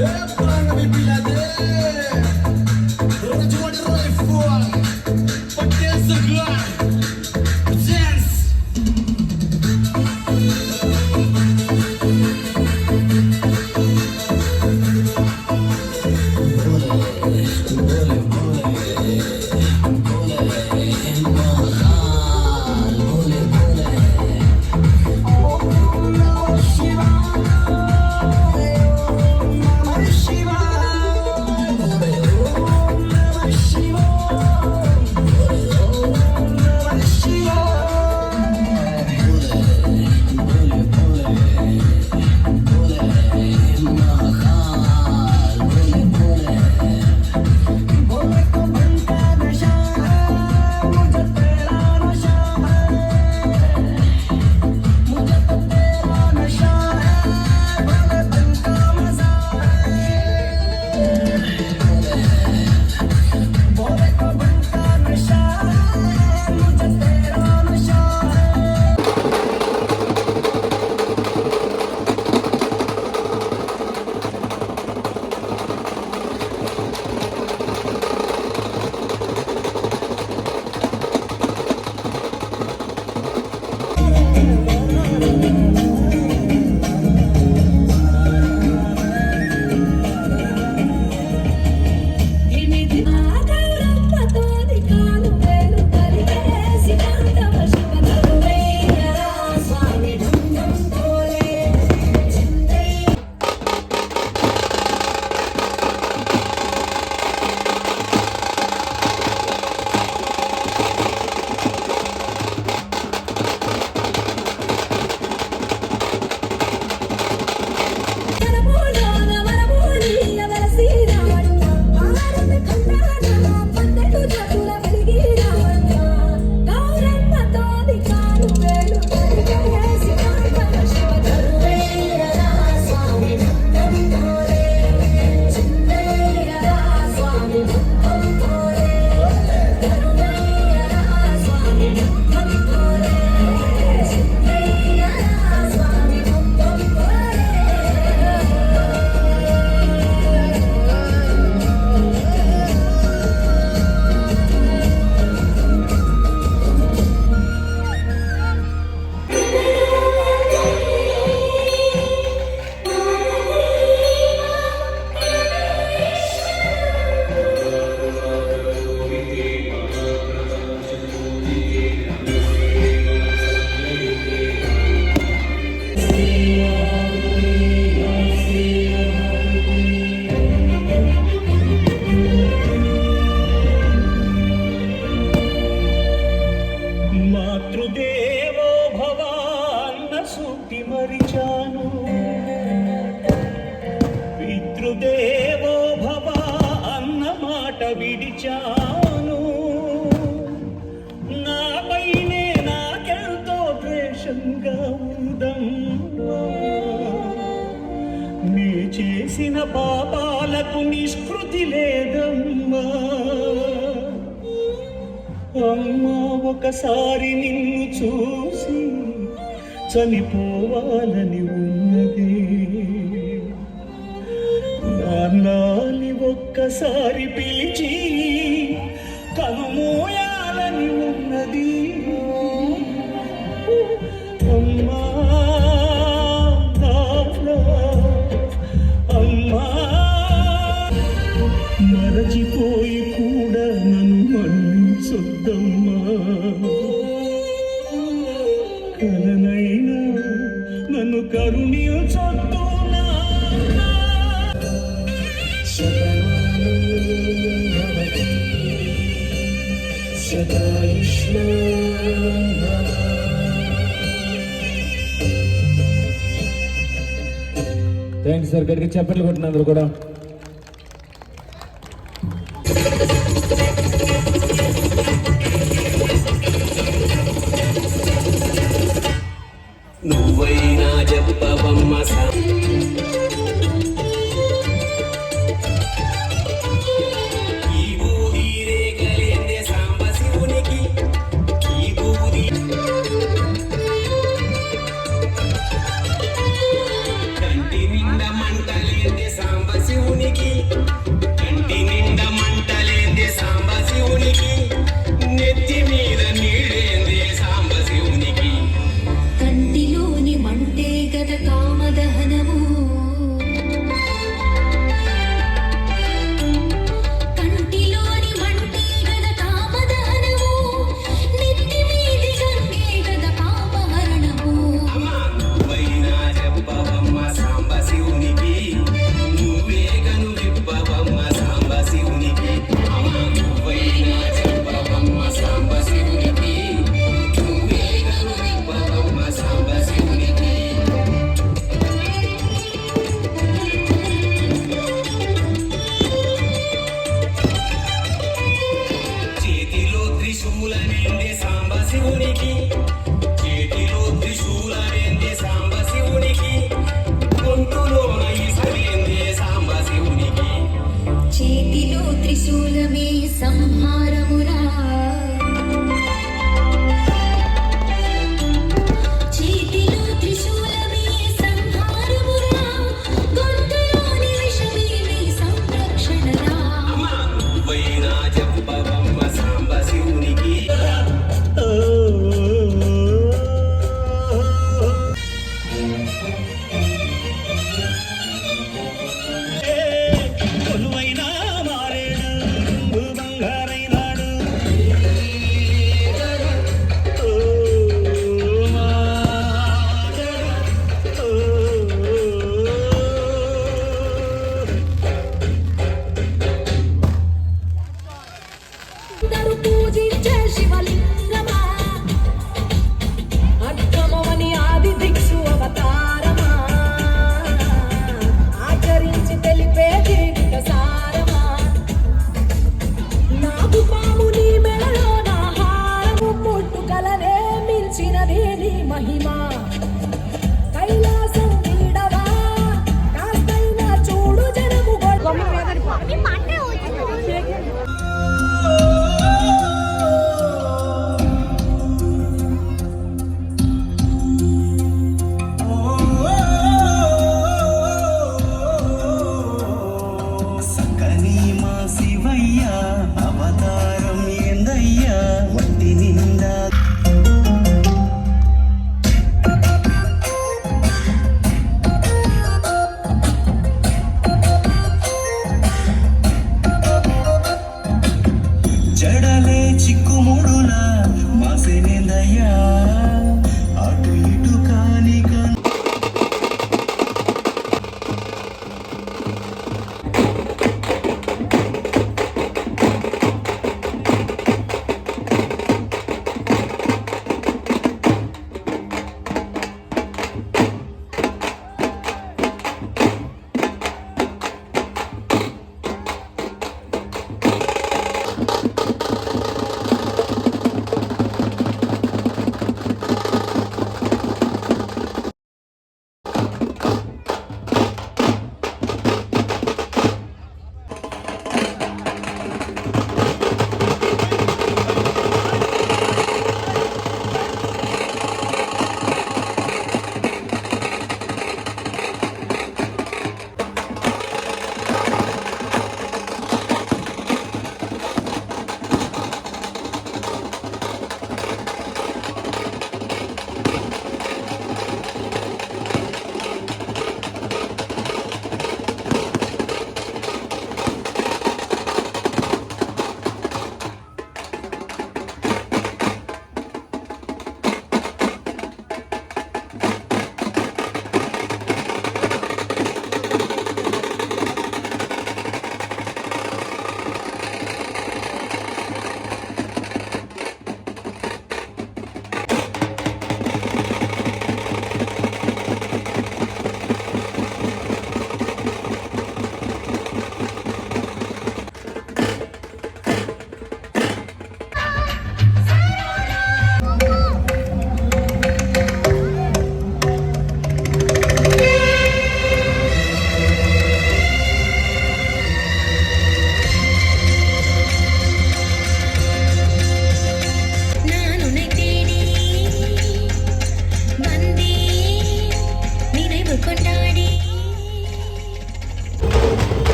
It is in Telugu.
Hey, పితృదేవో భవ అన్న మాట విడిచాను. నాపైనే నాకెంతో ద్వేషంగా ఉందం నీ చేసిన పాపాలకు నిష్కృతి లేదమ్మా. అమ్మా ఒకసారి నిన్ను చూసి చనిపోవాలని ఉన్నదే. కన్నాని ఒక్కసారి పిలిచి కనుమోయాలని ఉన్నది. అమ్మా అమ్మా. మరచిపోయి కూడా నన్ను మన్నించొద్దమ్మా. థ్యాంక్స్ సార్ గట్టిగా చెప్పట్లు కొట్టినందుకు కూడా.